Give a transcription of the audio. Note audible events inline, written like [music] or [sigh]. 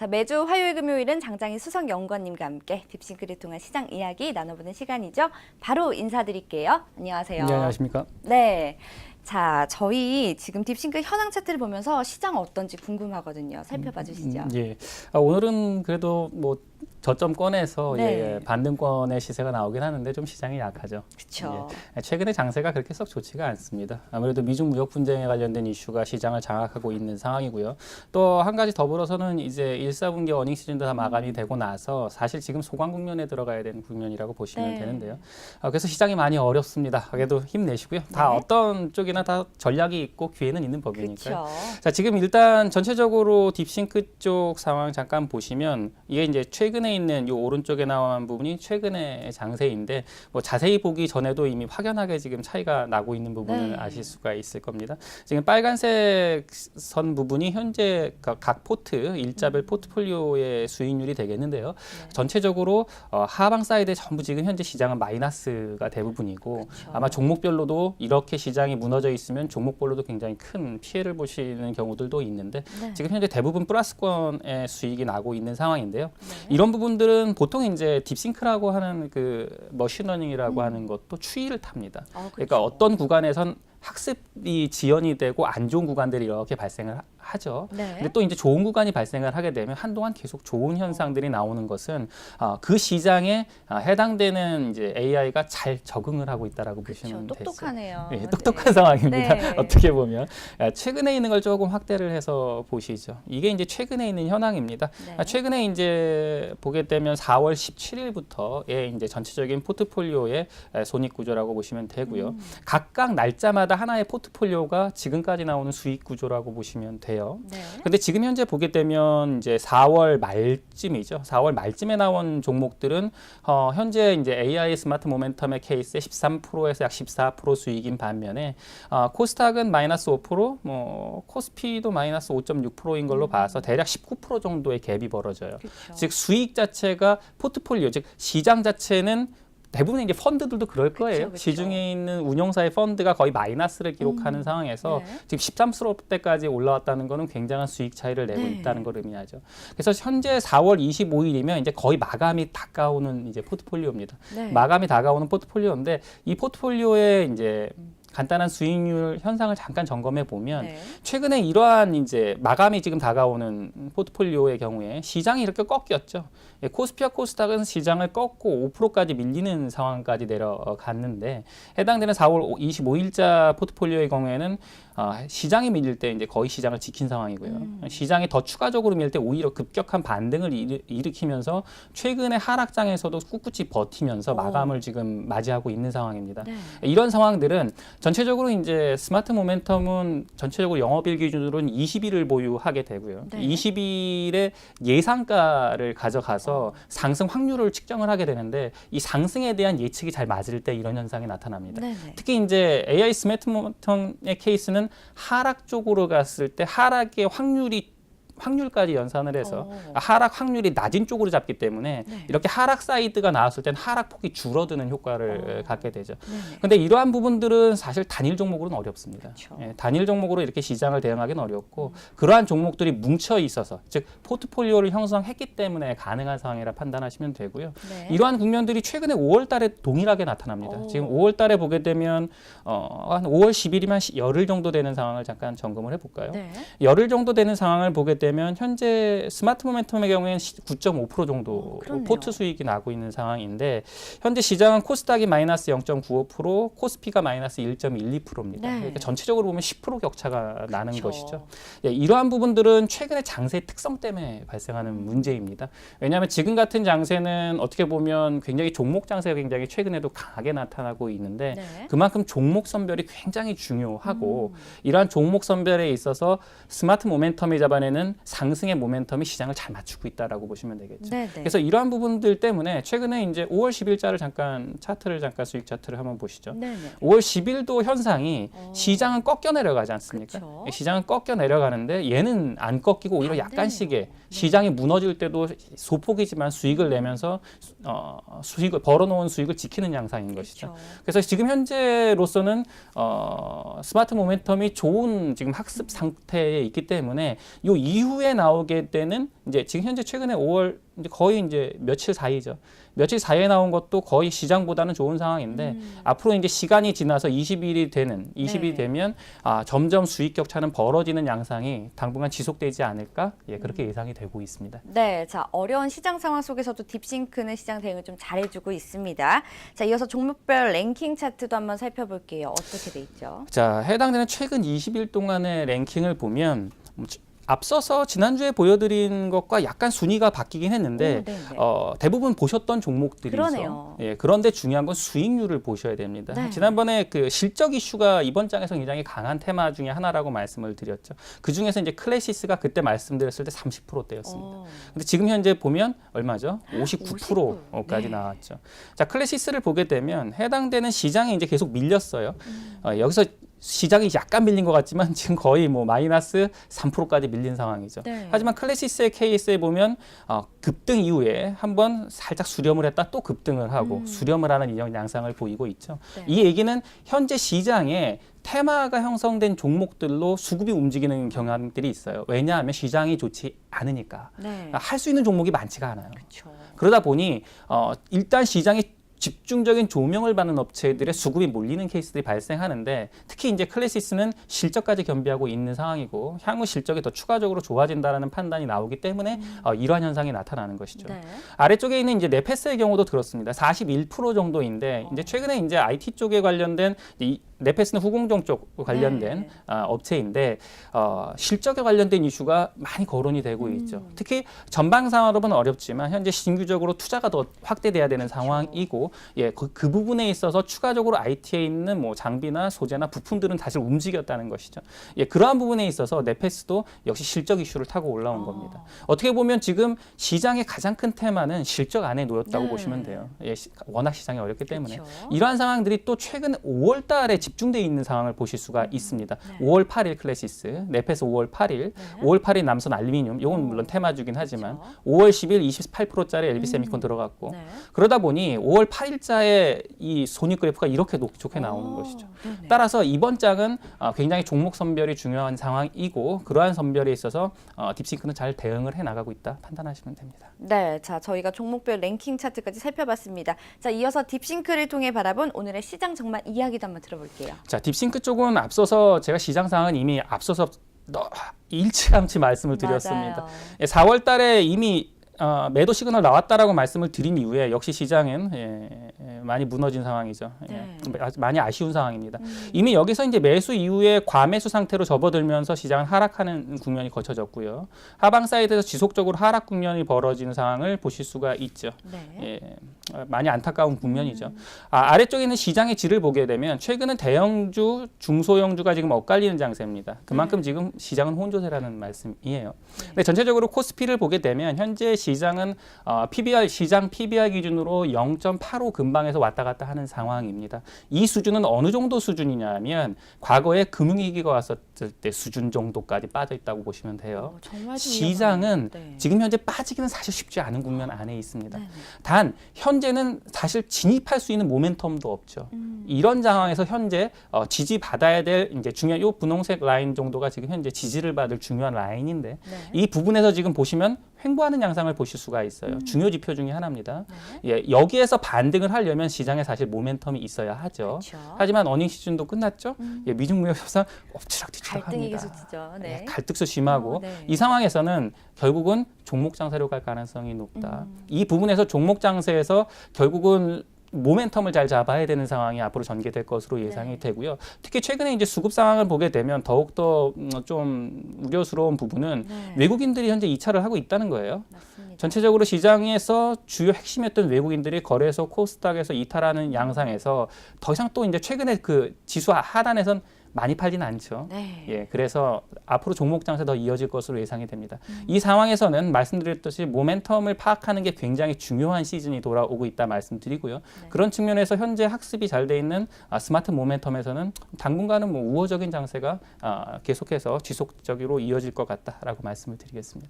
자, 매주 화요일 금요일은 장장희 수석 연구원님과 함께 딥싱크를 통한 시장 이야기 나눠보는 시간이죠. 바로 인사드릴게요. 안녕하세요. 네, 안녕하십니까? 네. 자, 저희 지금 딥싱크 현황 차트를 보면서 시장 어떤지 궁금하거든요. 살펴봐 주시죠. 음, 예. 아, 오늘은 그래도 뭐 저점권에서 네. 예, 반등권의 시세가 나오긴 하는데 좀 시장이 약하죠. 그렇죠. 예. 최근에 장세가 그렇게 썩 좋지가 않습니다. 아무래도 미중 무역 분쟁에 관련된 이슈가 시장을 장악하고 있는 상황이고요. 또 한 가지 더불어서는 이제 1, 4분기 어닝 시즌도 다 마감이 되고 나서 사실 지금 소강 국면에 들어가야 되는 국면이라고 보시면 네. 되는데요. 아, 그래서 시장이 많이 어렵습니다. 그래도 힘내시고요. 다 네. 어떤 쪽이나 다 전략이 있고 기회는 있는 법이니까요. 그렇죠. 자, 지금 일단 전체적으로 딥싱크 쪽 상황 잠깐 보시면 이게 이제 최근에 있는 이 오른쪽에 나온 부분이 최근의 장세인데 뭐 자세히 보기 전에도 이미 확연하게 지금 차이가 나고 있는 부분을 네. 아실 수가 있을 겁니다. 지금 빨간색 선 부분이 현재 각- 각 포트 음. 일자별 포트폴리오의 수익률이 되겠는데요. 네. 전체적으로 어, 하방 사이드에 전부 지금 현재 시장은 마이너스가 대부분이고 그렇죠. 아마 종목별로도 이렇게 시장이 무너져 있으면 종목별로도 굉장히 큰 피해를 보시는 경우들도 있는데 네. 지금 현재 대부분 플러스권의 수익이 나고 있는 상황인데요. 네. 이런 부분 들은 보통 이제 딥싱크라고 하는 그 머신러닝이라고 음. 하는 것도 추이를 탑니다. 어, 그러니까 그렇죠. 어떤 구간에선 학습이 지연이 되고 안 좋은 구간들이 이렇게 발생을 하- 하죠. 네. 근데 또 이제 좋은 구간이 발생을 하게 되면 한동안 계속 좋은 현상들이 나오는 것은 아, 그 시장에 아, 해당되는 이제 AI가 잘 적응을 하고 있다라고 그렇죠. 보시면 되죠. 똑똑하네요. 예, 네. 똑똑한 상황입니다. 네. [laughs] 어떻게 보면 아, 최근에 있는 걸 조금 확대를 해서 보시죠. 이게 이제 최근에 있는 현황입니다. 네. 아, 최근에 이제 보게 되면 4월 17일부터의 이제 전체적인 포트폴리오의 에, 손익 구조라고 보시면 되고요. 음. 각각 날짜마다 하나의 포트폴리오가 지금까지 나오는 수익 구조라고 보시면 돼요. 네. 근데 지금 현재 보게 되면 이제 4월 말쯤이죠. 4월 말쯤에 나온 종목들은 어, 현재 이제 AI 스마트 모멘텀의 케이스에 13%에서 약 14% 수익인 반면에 어, 코스닥은 마이너스 5%, 뭐 코스피도 마이너스 5.6%인 걸로 봐서 대략 19% 정도의 갭이 벌어져요. 그렇죠. 즉 수익 자체가 포트폴리오, 즉 시장 자체는 대부분 이제 펀드들도 그럴 거예요. 그쵸. 시중에 있는 운용사의 펀드가 거의 마이너스를 기록하는 음. 상황에서 네. 지금 13%대까지 올라왔다는 거는 굉장한 수익 차이를 내고 네. 있다는 걸 의미하죠. 그래서 현재 4월 25일이면 이제 거의 마감이 다가오는 이제 포트폴리오입니다. 네. 마감이 다가오는 포트폴리오인데 이 포트폴리오의 이제 간단한 수익률 현상을 잠깐 점검해 보면 네. 최근에 이러한 이제 마감이 지금 다가오는 포트폴리오의 경우에 시장이 이렇게 꺾였죠. 예, 코스피와 코스닥은 시장을 꺾고 5%까지 밀리는 상황까지 내려갔는데 해당되는 4월 25일자 포트폴리오의 경우에는 어, 시장이 밀릴 때 이제 거의 시장을 지킨 상황이고요. 음. 시장이 더 추가적으로 밀릴 때 오히려 급격한 반등을 일으- 일으키면서 최근의 하락장에서도 꿋꿋이 버티면서 오. 마감을 지금 맞이하고 있는 상황입니다. 네. 이런 상황들은 전체적으로 이제 스마트 모멘텀은 전체적으로 영업일 기준으로는 20일을 보유하게 되고요. 네. 20일의 예상가를 가져가서 상승 확률을 측정을 하게 되는데 이 상승에 대한 예측이 잘 맞을 때 이런 현상이 나타납니다. 네. 네. 특히 이제 AI 스마트 모멘텀의 케이스는 하락 쪽으로 갔을 때 하락의 확률이 확률까지 연산을 해서 어. 하락 확률이 낮은 쪽으로 잡기 때문에 네. 이렇게 하락 사이드가 나왔을 땐 하락 폭이 줄어드는 효과를 어. 갖게 되죠. 네. 네. 근데 이러한 부분들은 사실 단일 종목으로는 어렵습니다. 그렇죠. 예, 단일 종목으로 이렇게 시장을 대응하기는 어렵고 그러한 종목들이 뭉쳐 있어서 즉 포트폴리오를 형성했기 때문에 가능한 상황이라 판단하시면 되고요. 네. 이러한 국면들이 최근에 5월 달에 동일하게 나타납니다. 오. 지금 5월 달에 보게 되면 어, 한 5월 10일이면 열흘 정도 되는 상황을 잠깐 점검을 해볼까요? 네. 열흘 정도 되는 상황을 보게 되면 현재 스마트 모멘텀의 경우에는 9.5% 정도 어, 그렇네요. 포트 수익이 나고 있는 상황인데 현재 시장은 코스닥이 마이너스 0.95%, 코스피가 마이너스 1.12%입니다. 네. 그러니까 전체적으로 보면 10% 격차가 나는 그렇죠. 것이죠. 예, 이러한 부분들은 최근의 장세의 특성 때문에 발생하는 문제입니다. 왜냐하면 지금 같은 장세는 어떻게 보면 굉장히 종목 장세가 굉장히 최근에도 강하게 나타나고 있는데 네. 그만큼 종목 선별이 굉장히 중요하고 음. 이러한 종목 선별에 있어서 스마트 모멘텀이 잡아내는 상승의 모멘텀이 시장을 잘 맞추고 있다라고 보시면 되겠죠. 네. 네. 그래서 이러한 부분들 때문에 최근에 이제 5월 10일자를 잠깐 차트를 잠깐 수익 차트를 한번 보시죠. 네. 네. 5월 10일도 현상이 어. 시장은 꺾여 내려가지 않습니까? 그쵸. 시장은 꺾여 내려가는데 얘는 안 꺾이고 오히려. 약간씩의 네. 시장이 무너질 때도 소폭이지만 수익을 내면서 어, 수익을 벌어놓은 수익을 지키는 양상인 것이죠. 그래서 지금 현재로서는 어, 스마트 모멘텀이 좋은 지금 학습 상태에 있기 때문에 이 이후 이후에 나오게 되는 이제 지금 현재 최근에 5월 이제 거의 이제 며칠 사이죠. 며칠 사이에 나온 것도 거의 시장보다는 좋은 상황인데 앞으로 이제 시간이 지나서 20일이 되는 20일이 네. 되면 아, 점점 수익 격차는 벌어지는 양상이 당분간 지속되지 않을까 예, 그렇게 예상이 되고 있습니다. 네, 자 어려운 시장 상황 속에서도 딥싱크는 시장 대응을 좀 잘해주고 있습니다. 자 이어서 종목별 랭킹 차트도 한번 살펴볼게요. 어떻게 돼 있죠? 자, 해당되는 최근 20일 동안의 랭킹을 보면 음, 앞서서 지난주에 보여드린 것과 약간 순위가 바뀌긴 했는데 오, 네, 네. 어, 대부분 보셨던 종목들이죠. 예, 그런데 중요한 건 수익률을 보셔야 됩니다. 네. 지난번에 그 실적 이슈가 이번 장에서 굉장히 강한 테마 중에 하나라고 말씀을 드렸죠. 그 중에서 이제 클래시스가 그때 말씀드렸을 때 30%대였습니다. 어, 근데 지금 현재 보면 얼마죠? 59%까지 네. 나왔죠. 자, 클래시스를 보게 되면 해당되는 시장이 이제 계속 밀렸어요. 음. 어, 여기서 시장이 약간 밀린 것 같지만 [laughs] 지금 거의 뭐 마이너스 3%까지 밀린 상황이죠. 네. 하지만 클래시스의 케이스에 보면 어, 급등 이후에 한번 살짝 수렴을 했다 또 급등을 하고 음. 수렴을 하는 이런 양상을 보이고 있죠. 네. 이 얘기는 현재 시장에 테마가 형성된 종목들로 수급이 움직이는 경향들이 있어요. 왜냐하면 시장이 좋지 않으니까 네, 할 수 있는 종목이 많지가 않아요. 그렇죠. 그러다 보니 어, 일단 시장이 집중적인 조명을 받는 업체들의 수급이 몰리는 케이스들이 발생하는데 특히 이제 클래시스는 실적까지 겸비하고 있는 상황이고 향후 실적이 더 추가적으로 좋아진다라는 판단이 나오기 때문에 어, 이러한 현상이 나타나는 것이죠. 네. 아래쪽에 있는 이제 네페스의 경우도 그렇습니다. 41% 정도인데 이제 최근에 이제 IT 쪽에 관련된 이 네페스는 후공정 쪽 관련된 네. 아, 업체인데 어, 실적에 관련된 이슈가 많이 거론이 되고 음. 있죠. 특히 전방 산업은 어렵지만 현재 신규적으로 투자가 더 확대돼야 되는 상황이고 예, 그, 그 부분에 있어서 추가적으로 IT에 있는 뭐 장비나 소재나 부품들은 사실 움직였다는 것이죠. 예, 그러한 부분에 있어서 네페스도 역시 실적 이슈를 타고 올라온 아. 겁니다. 어떻게 보면 지금 시장의 가장 큰 테마는 실적 안에 놓였다고 네. 보시면 돼요. 예, 시- 워낙 시장이 어렵기 때문에. 그렇죠. 이러한 상황들이 또 최근 5월 달에 집중돼 있는 상황을 보실 수가 있습니다. 네. 5월 8일 클래시스, 네페스 5월 8일, 5월 8일 남선 알루미늄, 이건 물론 테마주긴 하지만 그렇죠. 5월 10일 28%짜리 LB 음. 세미콘 들어갔고 네. 그러다 보니 5월 8일자에 이 손익 그래프가 이렇게 높, 좋게 나오는 오, 것이죠. 네네. 따라서 이번 장은 어, 굉장히 종목 선별이 중요한 상황이고 그러한 선별에 있어서 어, 딥싱크는 잘 대응을 해 나가고 있다 판단하시면 됩니다. 네, 자 저희가 종목별 랭킹 차트까지 살펴봤습니다. 자 이어서 딥싱크를 통해 바라본 오늘의 시장 정말 이야기도 한번 들어볼게요. 자, 딥싱크 쪽은 앞서서 제가 시장 상황은 이미 앞서서 너- 일찌감치 말씀을 드렸습니다. 맞아요. 예, 4월 달에 이미 어, 매도 시그널 나왔다라고 말씀을 드린 이후에 역시 시장은 예, 예, 많이 무너진 상황이죠. 예, 네. 많이 아쉬운 상황입니다. 음. 이미 여기서 이제 매수 이후에 과매수 상태로 접어들면서 시장은 하락하는 국면이 거쳐졌고요. 하방 사이드에서 지속적으로 하락 국면이 벌어지는 상황을 보실 수가 있죠. 네. 예, 어, 많이 안타까운 국면이죠. 아, 아래쪽에 있는 시장의 질을 보게 되면 최근은 대형주, 중소형주가 지금 엇갈리는 장세입니다. 그만큼 지금 시장은 혼조세라는 말씀이에요. 근데 전체적으로 코스피를 보게 되면 현재 시장은 어, PBR 시장 PBR 기준으로 0.85 근방에서 왔다 갔다 하는 상황입니다. 이 수준은 어느 정도 수준이냐면 과거에 금융위기가 왔었을 때 수준 정도까지 빠져 있다고 보시면 돼요. 어, 시장은. 네. 지금 현재 빠지기는 사실 쉽지 않은 국면 안에 있습니다. 네네. 단현 재는 사실 진입할 수 있는 모멘텀도 없죠. 음. 이런 상황에서 현재 어, 지지 받아야 될 이제 중요한 요 분홍색 라인 정도가 지금 현재 지지를 받을 중요한 라인인데 네. 이 부분에서 지금 보시면 횡보하는 양상을 보실 수가 있어요. 중요 지표 중에 하나입니다. 네. 예, 여기에서 반등을 하려면 시장에 사실 모멘텀이 있어야 하죠. 그렇죠. 하지만 어닝 시즌도 끝났죠. 음. 예, 미중 무역 협상 엎치락뒤치락 갈등이 합니다. 계속지죠. 예, 네. 갈등도 심하고 어, 네. 이 상황에서는 결국은 종목 장세로 갈 가능성이 높다. 음. 이 부분에서 종목 장세에서 결국은 모멘텀을 잘 잡아야 되는 상황이 앞으로 전개될 것으로 예상이 네. 되고요. 특히 최근에 이제 수급 상황을 보게 되면 더욱더 음, 좀 우려스러운 부분은 네. 외국인들이 현재 이차를 하고 있다는 거예요. 맞습니다. 전체적으로 시장에서 주요 핵심이었던 외국인들이 거래소 코스닥에서 이탈하는 양상에서 더 이상 또 이제 최근에 그 지수 하단에선 많이 팔지는 않죠. 네. 예, 그래서 앞으로 종목 장세 더 이어질 것으로 예상이 됩니다. 이 상황에서는 말씀드렸듯이 모멘텀을 파악하는 게 굉장히 중요한 시즌이 돌아오고 있다 말씀드리고요. 네. 그런 측면에서 현재 학습이 잘 돼 있는 아, 스마트 모멘텀에서는 당분간은 뭐 우호적인 장세가 아, 계속해서 지속적으로 이어질 것 같다라고 말씀을 드리겠습니다.